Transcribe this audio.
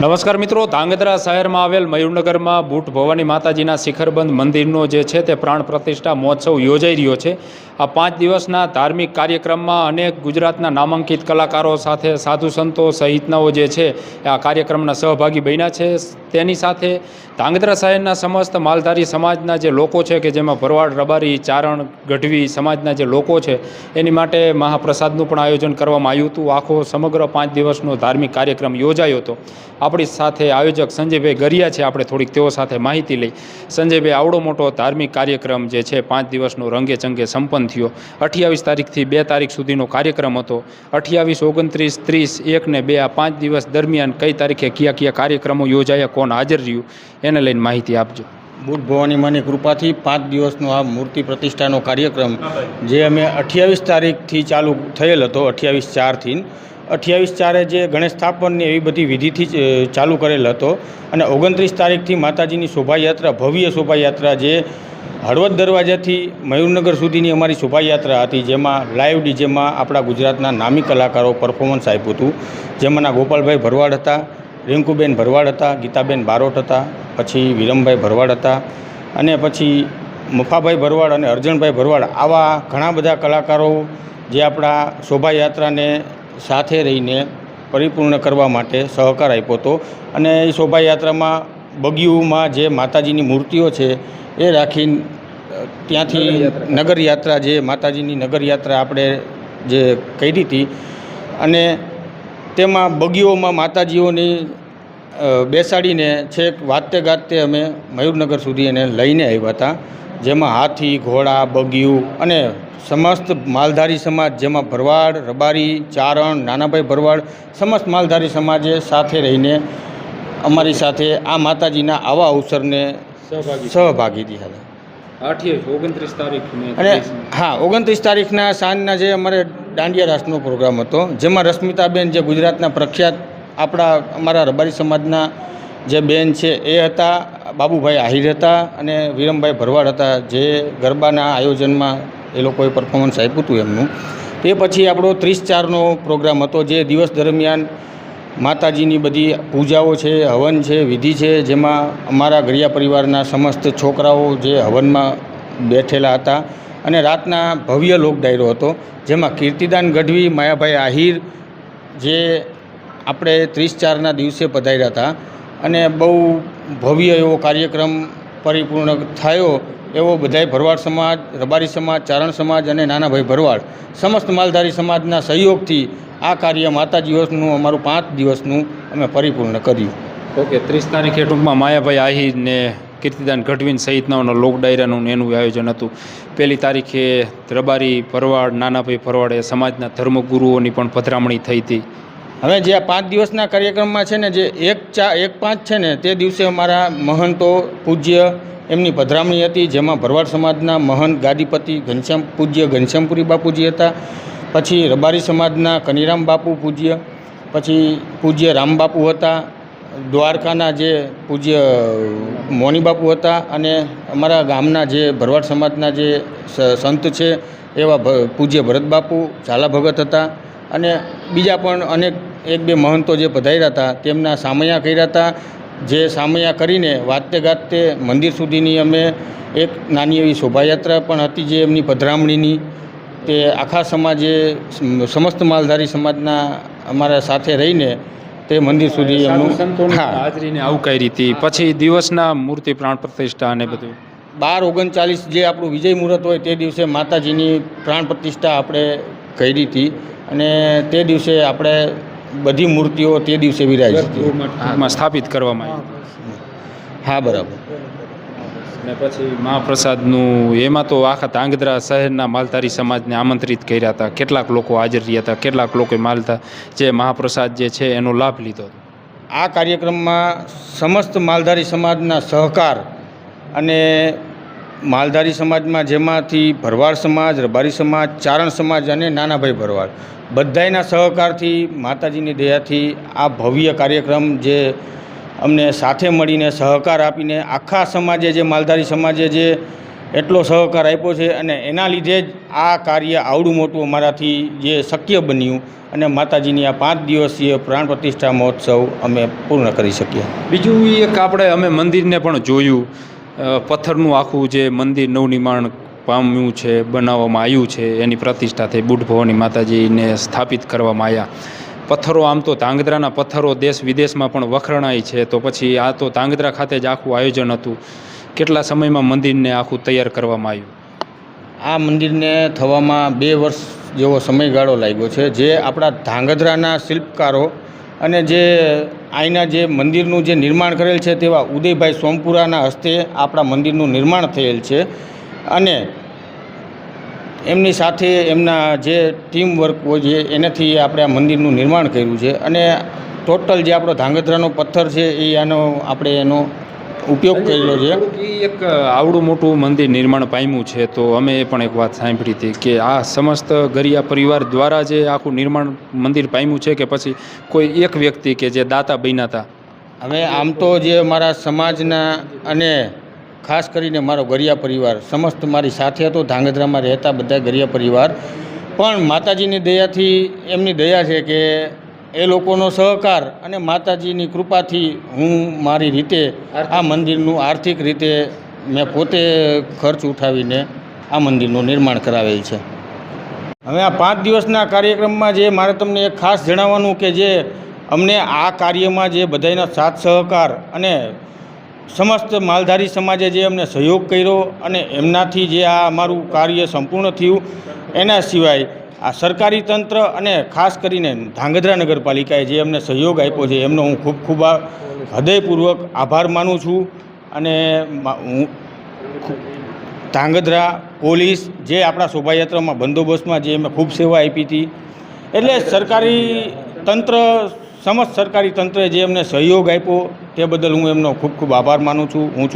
નમસ્કાર મિત્રો, ધાંગધ્રા શહેરમાં આવેલ મયુરનગરમાં બુટ ભવાની માતાજીના શિખરબંધ મંદિરનો જે છે તે પ્રાણ પ્રતિષ્ઠા મહોત્સવ યોજાઈ રહ્યો છે. આ પાંચ દિવસના ધાર્મિક કાર્યક્રમમાં અનેક ગુજરાતના નામાંકિત કલાકારો સાથે સાધુ સંતો સહિતનાઓ જે છે આ કાર્યક્રમના સહભાગી બન્યા છે. તેની સાથે ધાંગધ્રા શહેરના સમસ્ત માલધારી સમાજના જે લોકો છે કે જેમાં ભરવાડ, રબારી, ચારણ, ગઢવી સમાજના જે લોકો છે, એની માટે મહાપ્રસાદનું પણ આયોજન કરવામાં આવ્યું હતું. આખો સમગ્ર પાંચ દિવસનો ધાર્મિક કાર્યક્રમ યોજાયો હતો. આપણી સાથે આયોજક સંજયભાઈ ગરિયા છે. આપણે થોડીક તેઓ સાથે માહિતી લઈ. સંજયભાઈ, આવડો મોટો ધાર્મિક કાર્યક્રમ જે છે, પાંચ દિવસનો રંગે ચંગે સંપન્ન થયો. અઠ્યાવીસ તારીખથી બે તારીખ સુધીનો કાર્યક્રમ હતો. અઠ્યાવીસ, ઓગણત્રીસ, ત્રીસ, એક ને બે આ પાંચ દિવસ દરમિયાન કઈ તારીખે કયા કયા કાર્યક્રમો યોજાયા, કોણ હાજર રહ્યું, એને લઈને માહિતી આપજો. બુટ ભવાની માની કૃપાથી પાંચ દિવસનો આ મૂર્તિ પ્રતિષ્ઠાનો કાર્યક્રમ જે અમે અઠ્યાવીસ તારીખથી ચાલુ થયેલ હતો, અઠ્યાવીસ ચારથી અઠ્યાવીસ ચારે જે ગણેશ સ્થાપનની એવી બધી વિધિથી ચાલુ કરેલ હતો અને ઓગણત્રીસ તારીખથી માતાજીની શોભાયાત્રા, ભવ્ય શોભાયાત્રા જે હળવદ દરવાજાથી મયુરનગર સુધીની અમારી શોભાયાત્રા હતી, જેમાં લાઈવ ડીજેમાં આપણા ગુજરાતના નામી કલાકારો પરફોર્મન્સ આપ્યું હતું. જેમાંના ગોપાલભાઈ ભરવાડ હતા, રિંકુબેન ભરવાડ હતા, ગીતાબેન બારોટ હતા, પછી વિરમભાઈ ભરવાડ હતા અને પછી મફાભાઈ ભરવાડ અને અર્જણભાઈ ભરવાડ આવા ઘણા બધા કલાકારો જે આપણા શોભાયાત્રાને સાથે રહીને પરિપૂર્ણ કરવા માટે સહકાર આપ્યો હતો. અને એ શોભાયાત્રામાં બગીયુમાં જે માતાજીની મૂર્તિઓ છે એ રાખીને ત્યાંથી નગરયાત્રા. જે માતાજીની નગરયાત્રા આપણે જે કરી હતી. અને તેમાં બગીઓમાં માતાજીઓની બેસાડીને છેક વાતે ગાતે અમે મયુરનગર સુધી એને લઈને આવ્યા હતા. જેમાં હાથી ઘોડા બગિયું અને સમસ્ત માલધારી સમાજ જેમાં ભરવાડ રબારી ચારણ નાનાભાઈ ભરવાડ સમસ્ત માલધારી સમાજે સાથે રહીને અમારી સાથે આ માતાજીના આવા અવસરને સહભાગી દીધા હતા. અને હા ઓગણત્રીસ તારીખના સાંજના જે અમારે દાંડિયા રાસનો પ્રોગ્રામ હતો જેમાં રશ્મિતાબેન જે ગુજરાતના પ્રખ્યાત આપણા અમારા રબારી સમાજના જે બેન છે એ હતા, બાબુભાઈ આહિર હતા અને વિરમભાઈ ભરવાડ હતા. જે ગરબાના આયોજનમાં એ લોકોએ પરફોર્મન્સ આપ્યું હતું એમનું. તે પછી આપણો ત્રીસ ચારનો પ્રોગ્રામ હતો, જે દિવસ દરમિયાન માતાજીની બધી પૂજાઓ છે, હવન છે, વિધિ છે, જેમાં અમારા ગરિયા પરિવારના સમસ્ત છોકરાઓ જે હવનમાં બેઠેલા હતા અને રાતના ભવ્ય લોક ડાયરો હતો, જેમાં કીર્તિદાન ગઢવી, માયાભાઈ આહિર જે આપણે ત્રીસ ચારના દિવસે પધાર્યા હતા. અને બહુ ભવ્ય એવો કાર્યક્રમ પરિપૂર્ણ થયો એવો બધાય ભરવાડ સમાજ, રબારી સમાજ, ચારણ સમાજ અને નાનાભાઈ ભરવાડ સમસ્ત માલધારી સમાજના સહયોગથી આ કાર્ય માતા દિવસનું, અમારું પાંચ દિવસનું અમે પરિપૂર્ણ કર્યું. ઓકે, ત્રીસ તારીખે ટૂંકમાં માયાભાઈ આહીને કીર્તિદાન ગઢવીન સહિતનાઓનો લોક ડાયરાનું એનું આયોજન હતું. પહેલી તારીખે રબારી ભરવાડ, નાનાભાઈ ભરવાડ એ સમાજના ધર્મગુરુઓની પણ પધરામણી થઈ હતી. હવે જે આ પાંચ દિવસના કાર્યક્રમમાં છે ને જે એક ચા એક પાંચ છે ને, તે દિવસે અમારા મહંતો પૂજ્ય એમની પધરામણી હતી, જેમાં ભરવાડ સમાજના મહંત ગાદીપતિ ઘનશ્યામ પૂજ્ય ઘનશ્યામપુરી બાપુજી હતા, પછી રબારી સમાજના કનીરામ બાપુ પૂજ્ય, પછી પૂજ્ય રામબાપુ હતા, દ્વારકાના જે પૂજ્ય મોની બાપુ હતા, અને અમારા ગામના જે ભરવાડ સમાજના જે સંત છે એવા પૂજ્ય ભરતબાપુ ઝાલા ભગત હતા, અને બીજા પણ અનેક એક બે મહંતો જે પધાર્યા હતા તેમના સામૈયા કર્યા હતા. જે સામૈયા કરીને વાતે ગાતે મંદિર સુધીની અમે એક નાની એવી શોભાયાત્રા પણ હતી જે એમની પધરામણીની. તે આખા સમાજે સમસ્ત માલધારી સમાજના અમારા સાથે રહીને તે મંદિર સુધી એમનું હાજરીને આવકારી હતી. પછી દિવસના મૂર્તિ પ્રાણ પ્રતિષ્ઠા અને બધું. બાર ઓગણચાલીસ જે આપણું વિજય મુહૂર્ત હોય તે દિવસે માતાજીની પ્રાણ પ્રતિષ્ઠા આપણે કરી હતી. અને તે દિવસે આપણે બધી મૂર્તિઓ તે દિવસે વિરાય હતી સ્થાપિત કરવામાં આવી. હા બરાબર. ને પછી મહાપ્રસાદનું એમાં તો આખા ધાંગધ્રા શહેરના માલધારી સમાજને આમંત્રિત કર્યા હતા. કેટલાક લોકો હાજર રહ્યા હતા કેટલાક લોકોએ માલતા જે મહાપ્રસાદ જે છે એનો લાભ લીધો. હતો આ કાર્યક્રમમાં સમસ્ત માલધારી સમાજના સહકાર અને માલધારી સમાજમાં જેમાંથી ભરવાડ સમાજ, રબારી સમાજ, ચારણ સમાજ અને નાનાભાઈ ભરવાડ બધાયના સહકારથી, માતાજીની દયાથી આ ભવ્ય કાર્યક્રમ જે અમને સાથે મળીને સહકાર આપીને આખા સમાજે જે, માલધારી સમાજે જે એટલો સહકાર આપ્યો છે અને એના લીધે જ આ કાર્ય આવડું મોટું અમારાથી જે શક્ય બન્યું અને માતાજીની આ પાંચ દિવસીય પ્રાણ પ્રતિષ્ઠા મહોત્સવ અમે પૂર્ણ કરી શક્યા બીજું એક આપણે અમે મંદિરને પણ જોયું. પથ્થરનું આખું જે મંદિર નવનિર્માણ પામ્યું છે, બનાવવામાં આવ્યું છે, એની પ્રતિષ્ઠા થઈ બુઢ ભવાની માતાજીને સ્થાપિત કરવામાં આવ્યા. પથ્થરો આમ તો ધાંગધ્રાના પથ્થરો દેશ વિદેશમાં પણ વખરણાય છે, તો પછી આ તો ધાંગધ્રા ખાતે જ આખું આયોજન હતું. કેટલા સમયમાં મંદિરને આખું તૈયાર કરવામાં આવ્યું? આ મંદિરને થવામાં બે વર્ષ જેવો સમયગાળો લાગ્યો છે, જે આપણા ધાંગધ્રાના શિલ્પકારો અને જે અહીંના જે મંદિરનું જે નિર્માણ કરેલ છે તેવા ઉદયભાઈ સોમપુરાના હસ્તે આપણા મંદિરનું નિર્માણ થયેલ છે. અને એમની સાથે એમના જે ટીમ વર્ક હોય છે, એનાથી આપણે આ મંદિરનું નિર્માણ કર્યું છે. અને ટોટલ જે આપણો ધાંગધ્રાનો પથ્થર છે એ આનો આપણે એનો ઉપયોગ કરેલો છે. એક આવડું મોટું મંદિર નિર્માણ પામ્યું છે તો અમે એ પણ એક વાત સાંભળી હતી કે આ સમસ્ત ગરિયા પરિવાર દ્વારા જે આખું નિર્માણ મંદિર પામ્યું છે કે પછી કોઈ એક વ્યક્તિ કે જે દાતા બન્યા હતા? હવે આમ તો જે મારા સમાજના અને ખાસ કરીને મારો ગરિયા પરિવાર સમસ્ત મારી સાથે હતો ધાંગધ્રામાં રહેતા બધા ગરિયા પરિવાર. પણ માતાજીની દયાથી એમની દયા છે કે એ લોકોનો સહકાર અને માતાજીની કૃપાથી હું મારી રીતે આ મંદિરનું આર્થિક રીતે મેં પોતે ખર્ચ ઉઠાવીને આ મંદિરનું નિર્માણ કરાવેલ છે. હવે આ પાંચ દિવસના કાર્યક્રમમાં જે મારે તમને એક ખાસ જણાવવાનું કે જે અમને આ કાર્યમાં જે બધાના સાથ સહકાર અને સમસ્ત માલધારી સમાજે જે અમને સહયોગ કર્યો અને એમનાથી જે આ અમારું કાર્ય સંપૂર્ણ થયું એના સિવાય આ સરકારી તંત્ર અને ખાસ કરીને ધાંગધ્રા નગરપાલિકાએ જે અમને સહયોગ આપ્યો છે, એમનો હું ખૂબ ખૂબ હૃદયપૂર્વક આભાર માનું છું. અને હું ધાંગધ્રા પોલીસ જે આપણા શોભાયાત્રામાં બંદોબસ્તમાં જે અમે ખૂબ સેવા આપી હતી, એટલે સરકારી તંત્ર, સમસ્ત સરકારી તંત્રએ જે અમને સહયોગ આપ્યો તે બદલ હું એમનો ખૂબ ખૂબ આભાર માનું છું. હું છું